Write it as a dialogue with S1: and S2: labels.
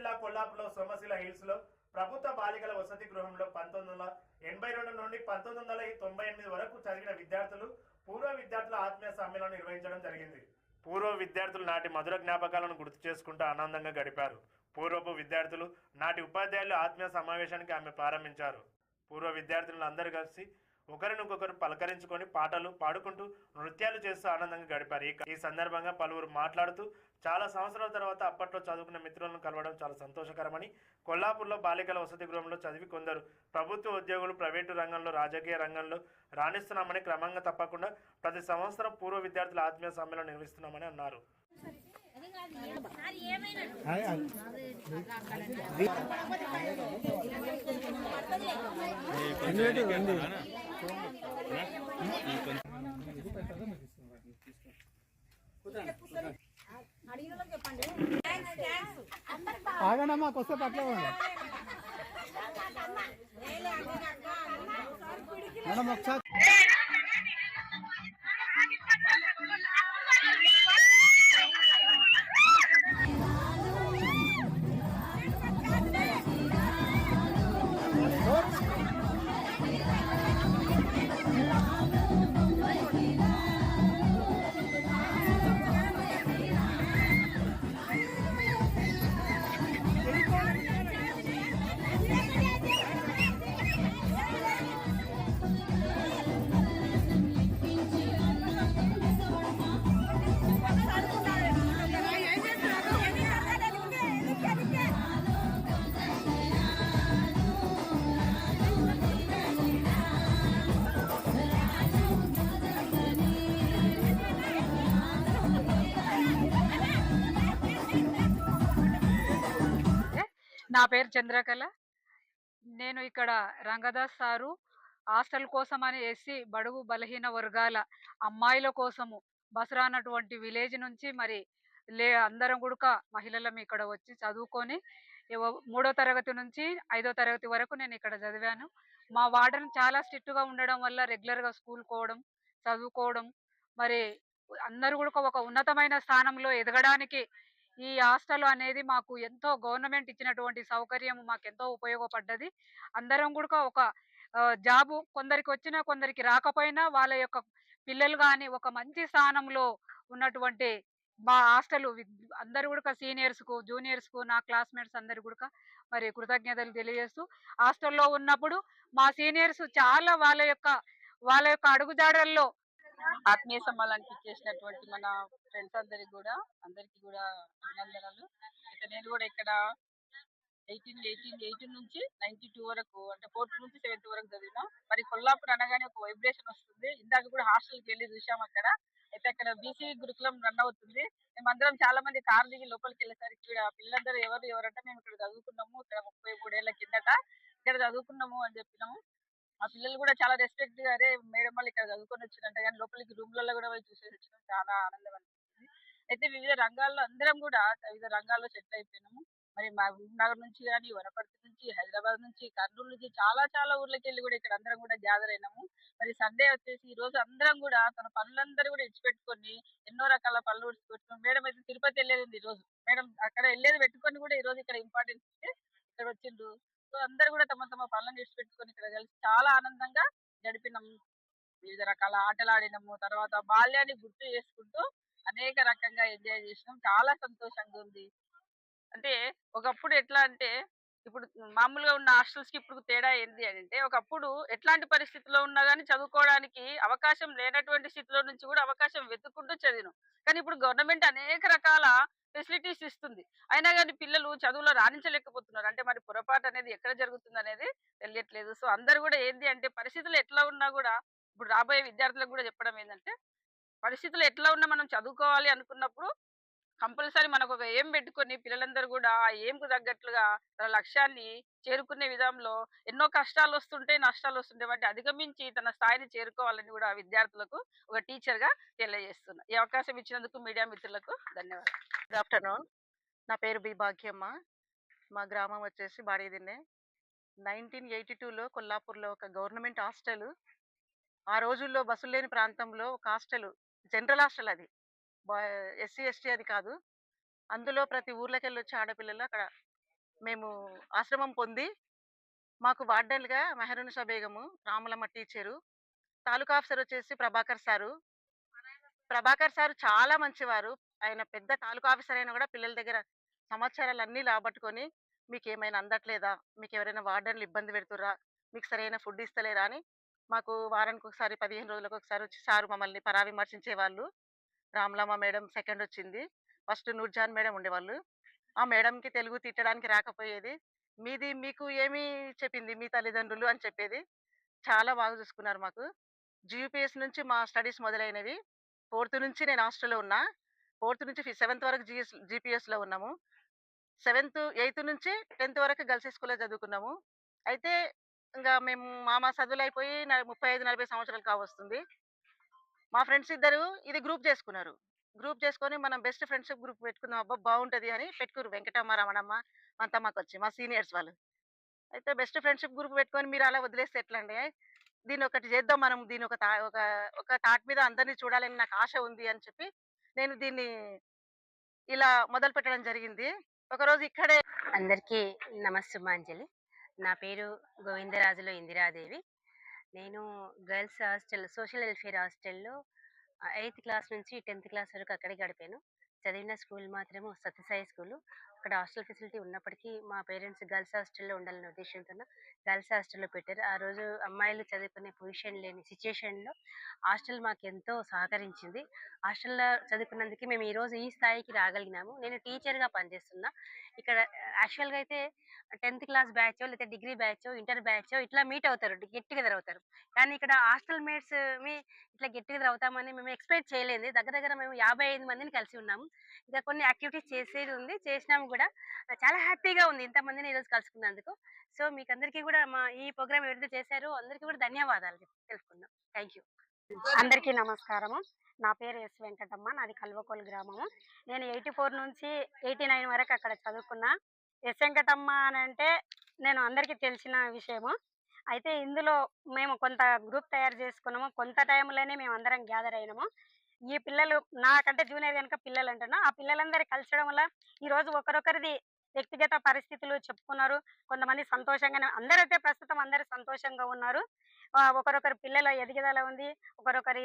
S1: జిల్లా కొల్లాపులో సోమశిల హిల్స్లో ప్రభుత్వ బాలికల వసతి గృహంలో పంతొమ్మిది వందల ఎనభై రెండు నుండి పంతొమ్మిది వందల తొంభై ఎనిమిది వరకు చదివిన విద్యార్థులు పూర్వ విద్యార్థుల ఆత్మీయ సమ్మేళనం నిర్వహించడం జరిగింది. పూర్వ విద్యార్థులు నాటి మధుర జ్ఞాపకాలను గుర్తు చేసుకుంటూ ఆనందంగా గడిపారు. పూర్వపు విద్యార్థులు నాటి ఉపాధ్యాయులు ఆత్మీయ సమావేశానికి ఆమె ప్రారంభించారు. పూర్వ విద్యార్థులను అందరూ కలిసి ఒకరినొకరు పలకరించుకొని పాటలు పాడుకుంటూ నృత్యాలు చేస్తూ ఆనందంగా గడిపారు. ఈ- సందర్భంగా పలువురు మాట్లాడుతూ చాలా సంవత్సరాల తర్వాత అప్పట్లో చదువుకున్న మిత్రులను కలవడం చాలా సంతోషకరమని కొల్లాపూర్లో బాలికల వసతి గృహంలో చదివి కొందరు. ప్రభుత్వ ఉద్యోగులు ప్రైవేటు రంగంలో రాజకీయ రంగంలో రాణిస్తున్నామని క్రమంగా తప్పకుండా ప్రతి సంవత్సరం పూర్వ విద్యార్థుల ఆత్మీయ సమ్మేళనం నిర్వహిస్తున్నామని అన్నారు.
S2: ఆగండి మాకు వస్తే పట్ల మేడం ఒకసారి
S3: నా పేరు చంద్రకళ. నేను ఇక్కడ రంగదాస్ సారు హాస్టల్ కోసం అని ఎస్సీ బడుగు బలహీన వర్గాల అమ్మాయిల కోసము బసరానటువంటి విలేజ్ నుంచి మరి లే అందరం కూడక మహిళలం ఇక్కడ వచ్చి చదువుకొని మూడో తరగతి నుంచి ఐదో తరగతి వరకు నేను ఇక్కడ చదివాను. మా వార్డెన్ చాలా స్ట్రిక్ట్గా ఉండడం వల్ల రెగ్యులర్గా స్కూల్ పోవడం చదువుకోవడం మరి అందరూ కూడా ఒక ఉన్నతమైన స్థానంలో ఎదగడానికి ఈ హాస్టల్ అనేది మాకు ఎంతో గవర్నమెంట్ ఇచ్చినటువంటి సౌకర్యం మాకు ఎంతో ఉపయోగపడ్డది. అందరం కూడా ఒక జాబు కొందరికి వచ్చినా కొందరికి రాకపోయినా వాళ్ళ యొక్క పిల్లలు కానీ ఒక మంచి స్థానంలో ఉన్నటువంటి మా హాస్టల్ అందరు కూడా సీనియర్స్కు జూనియర్స్కు నా క్లాస్మేట్స్ అందరు కూడా మరి కృతజ్ఞతలు తెలియజేస్తూ హాస్టల్లో ఉన్నప్పుడు మా సీనియర్స్ చాలా వాళ్ళ యొక్క వాళ్ళ యొక్క అడుగుదాడల్లో ఆత్మీయ సమ్మానానికి చేసినటువంటి మన ఫ్రెండ్స్ అందరికి కూడా అందరికి కూడా అభినందనలు. అయితే నేను కూడా ఇక్కడ ఎయిటీన్ ఎయిటీన్ ఎయిటీన్ నుంచి నైన్టీ టూ వరకు అంటే ఫోర్త్ నుంచి సెవెంత్ వరకు చదివినా. మరి కొల్లాపూర్ అనగానే ఒక వైబ్రేషన్ వస్తుంది. ఇందాక కూడా హాస్టల్కి వెళ్ళి చూసాం అక్కడ. అయితే అక్కడ బీసీ గురుకులం రన్ అవుతుంది. మేమందరం చాలా మంది కార్ దిగి లోపలికి వెళ్ళేసరికి ఇక్కడ పిల్లలందరూ ఎవరు ఎవరంటే మేము ఇక్కడ చదువుకున్నాము. ఇక్కడ ముప్పై మూడేళ్ళ కిందట ఇక్కడ చదువుకున్నాము అని చెప్పినాము. ఆ పిల్లలు కూడా చాలా రెస్పెక్ట్గా అరే మేడం వాళ్ళు ఇక్కడ చదువుకొని వచ్చినంట కానీ లోపలికి రూమ్లలో కూడా వాళ్ళు చూసేసి వచ్చినాం. చాలా ఆనందం అయితే వివిధ రంగాల్లో అందరం కూడా వివిధ రంగాల్లో సెటిల్ అయిపోయినాము. మరి మా నగర్ నుంచి కానీ వనపర్తి నుంచి హైదరాబాద్ నుంచి కర్నూలు నుంచి చాలా చాలా ఊర్లకి వెళ్ళి కూడా ఇక్కడ అందరం కూడా గ్యాదర్ అయినాము. మరి సండే వచ్చేసి ఈ రోజు అందరం కూడా తన పనులందరూ కూడా ఇచ్చిపెట్టుకొని ఎన్నో రకాల పనులు ఇచ్చిపెట్టుకొని మేడం అయితే తిరుపతి వెళ్ళేది ఉంది ఈ రోజు. మేడం అక్కడ వెళ్ళేది పెట్టుకొని కూడా ఈ రోజు ఇక్కడ ఇంపార్టెన్స్ ఇస్తే ఇక్కడ వచ్చిండ్రు. సో అందరు కూడా తమ తమ పనులను విడిచిపెట్టుకొని ఇక్కడ కలిసి చాలా ఆనందంగా గడిపినాము. వివిధ రకాల ఆటలు ఆడినాము. తర్వాత బాల్యాన్ని గుర్తు చేసుకుంటూ అనేక రకంగా ఎంజాయ్ చేసినాం. చాలా సంతోషంగా ఉంది. అంటే ఒకప్పుడు ఎట్లా అంటే ఇప్పుడు మామూలుగా ఉన్న హాస్టల్స్కి ఇప్పుడు తేడా ఏంటి అని అంటే ఒకప్పుడు ఎట్లాంటి పరిస్థితిలో ఉన్నా కానీ చదువుకోవడానికి అవకాశం లేనటువంటి స్థితిలో నుంచి కూడా అవకాశం వెతుక్కుంటూ చదివినాం. కానీ ఇప్పుడు గవర్నమెంట్ అనేక రకాల ఫెసిలిటీస్ ఇస్తుంది. అయినా కానీ పిల్లలు చదువులో రాణించలేకపోతున్నారు. అంటే మరి పొరపాటు అనేది ఎక్కడ జరుగుతుంది అనేది తెలియట్లేదు. సో అందరు కూడా ఏంటి అంటే పరిస్థితులు ఎట్లా ఉన్నా కూడా ఇప్పుడు రాబోయే విద్యార్థులకు కూడా చెప్పడం ఏంటంటే పరిస్థితులు ఎట్లా ఉన్నా మనం చదువుకోవాలి అనుకున్నప్పుడు కంపల్సరీ మనకు ఒక ఏం పెట్టుకొని పిల్లలందరూ కూడా ఆ ఏంకు తగ్గట్లుగా తన లక్ష్యాన్ని చేరుకునే విధంలో ఎన్నో కష్టాలు వస్తుంటాయి నష్టాలు వస్తుంటాయి వాటి అధిగమించి తన స్థాయిని చేరుకోవాలని కూడా విద్యార్థులకు ఒక టీచర్గా తెలియజేస్తున్నా. ఈ అవకాశం ఇచ్చినందుకు మీడియా మిత్రులకు ధన్యవాదాలు.
S4: గుడ్ ఆఫ్టర్నూన్ నా పేరు బి భాగ్యమ్మ. మా గ్రామం వచ్చేసి బాడేదిన్నే. నైన్టీన్ ఎయిటీ టూలో కొల్లాపూర్లో ఒక గవర్నమెంట్ హాస్టల్. ఆ రోజుల్లో బస్సులు లేని ప్రాంతంలో ఒక హాస్టల్. జనరల్ హాస్టల్ అది. ఎస్సీ ఎస్టీ అది కాదు. అందులో ప్రతి ఊర్లోకి వెళ్ళి వచ్చే ఆడపిల్లలు అక్కడ. మేము ఆశ్రమం పొంది మాకు వార్డెన్గా మెహరూన్ సబేగము రాములమ్మ టీచరు తాలూకా ఆఫీసర్ వచ్చేసి ప్రభాకర్ సారు. ప్రభాకర్ సారు చాలా మంచివారు. ఆయన పెద్ద తాలూకా ఆఫీసర్ అయినా కూడా పిల్లల దగ్గర సమాచారాలు అన్నీ లాబట్టుకొని మీకు ఏమైనా అందట్లేదా? మీకు ఎవరైనా వార్డెన్లు ఇబ్బంది పెడుతుర్రా? మీకు సరైన ఫుడ్ ఇస్తలేరా అని మాకు వారానికి ఒకసారి పదిహేను రోజులకు ఒకసారి వచ్చి సారు మమ్మల్ని పరావిమర్శించే వాళ్ళు. రామలమ్మ మేడం సెకండ్ వచ్చింది. ఫస్ట్ నూర్జాన్ మేడం ఉండేవాళ్ళు. ఆ మేడంకి తెలుగు తిట్టడానికి రాకపోయేది. మీది మీకు ఏమి చెప్పింది మీ తల్లిదండ్రులు అని చెప్పేది. చాలా బాగా చూసుకున్నారు మాకు. జియూపీఎస్ నుంచి మా స్టడీస్ మొదలైనవి. ఫోర్త్ నుంచి నేను హాస్టల్లో ఉన్నా. ఫోర్త్ నుంచి సెవెంత్ వరకు జిఎస్ జీపీఎస్లో ఉన్నాము. సెవెంత్ ఎయిత్ నుంచి టెన్త్ వరకు గర్ల్స్ స్కూల్లో చదువుకున్నాము. అయితే ఇంకా మేము మా మా చదువులు అయిపోయి ముప్పై ఐదు నలభై సంవత్సరాలు కావస్తుంది. మా ఫ్రెండ్స్ ఇద్దరు ఇది గ్రూప్ చేసుకున్నారు. గ్రూప్ చేసుకొని మనం బెస్ట్ ఫ్రెండ్షిప్ గ్రూప్ పెట్టుకుందాం అబ్బా బాగుంటుంది అని పెట్టుకురు వెంకటమ్మ రమణమ్మ అంతా వచ్చి మా సీనియర్స్ వాళ్ళు. అయితే బెస్ట్ ఫ్రెండ్షిప్ గ్రూప్ పెట్టుకొని మీరు అలా వదిలేస్తే ఎట్లా దీని దీన్ని ఒకటి చేద్దాం మనం దీని ఒక తా- ఒక ఒక తాట్ మీద అందరినీ చూడాలని నాకు ఆశ ఉంది అని చెప్పి నేను దీన్ని ఇలా మొదలు పెట్టడం జరిగింది. ఒకరోజు ఇక్కడే
S5: అందరికీ నమస్సుమాంజలి. నా పేరు గోవిందరాజులు ఇందిరాదేవి. నేను గర్ల్స్ హాస్టల్ సోషల్ వెల్ఫేర్ హాస్టల్లో ఎయిత్ క్లాస్ నుంచి టెన్త్ క్లాస్ వరకు అక్కడే గడిపాను. చదివిన స్కూల్ మాత్రము సత్యసాయి స్కూల్. అక్కడ హాస్టల్ ఫెసిలిటీ ఉన్నప్పటికీ మా పేరెంట్స్ గర్ల్స్ హాస్టల్లో ఉండాలనే ఉద్దేశంతో గర్ల్స్ హాస్టల్లో పెట్టారు. ఆ రోజు అమ్మాయిలు చదువుకునే పొజిషన్ లేని సిచ్యుయేషన్లో హాస్టల్ మాకు ఎంతో సహకరించింది. హాస్టల్లో చదువుకున్నందుకు మేము ఈ రోజు ఈ స్థాయికి రాగలిగినాము. నేను టీచర్గా పనిచేస్తున్నా. ఇక్కడ యాక్చువల్గా అయితే టెన్త్ క్లాస్ బ్యాచ్ లేకపోతే డిగ్రీ బ్యాచ్ ఇంటర్ బ్యాచ్ ఇట్లా మీట్ అవుతారు. గెట్ టుగెదర్ అవుతారు. కానీ ఇక్కడ హాస్టల్ మేట్స్ మీ ఇట్లా గెట్ టుగెదర్ అవుతామని మేము ఎక్స్పెక్ట్ చేయలేదు. దగ్గర దగ్గర మేము యాభై ఐదు మందిని కలిసి ఉన్నాము. ఇంకా కొన్ని యాక్టివిటీస్ చేసేది ఉంది చేసినాము కూడా. చాలా హ్యాపీగా ఉంది ఇంతమందిని ఈరోజు కలుసుకున్నందుకు. సో మీకు అందరికీ కూడా మా ఈ ప్రోగ్రామ్ ఎవరైతే చేశారో అందరికీ కూడా ధన్యవాదాలు తెలుసుకుందాం. Thank you.
S6: అందరికీ నమస్కారము. నా పేరు ఎస్ వెంకటమ్మ నాది కల్వకోలు గ్రామము. నేను ఎయిటీ ఫోర్ నుంచి ఎయిటీ నైన్ వరకు అక్కడ చదువుకున్నా. ఎస్ వెంకటమ్మ అని అంటే నేను అందరికీ తెలిసిన విషయము. అయితే ఇందులో మేము కొంత గ్రూప్ తయారు చేసుకున్నాము. కొంత టైంలోనే మేము అందరం గ్యాదర్ అయినాము. ఈ పిల్లలు నాకంటే జూనియర్ కనుక పిల్లలు అంటున్నా ఆ పిల్లలందరూ కలిసడం వల్ల ఈ రోజు ఒకరొకరిది వ్యక్తిగత పరిస్థితులు చెప్పుకున్నారు. కొంతమంది సంతోషంగానే అందరైతే ప్రస్తుతం అందరూ సంతోషంగా ఉన్నారు. ఒకరొకరు ఒకరొకరి పిల్లల ఎదుగుదల ఉంది. ఒకరొకరి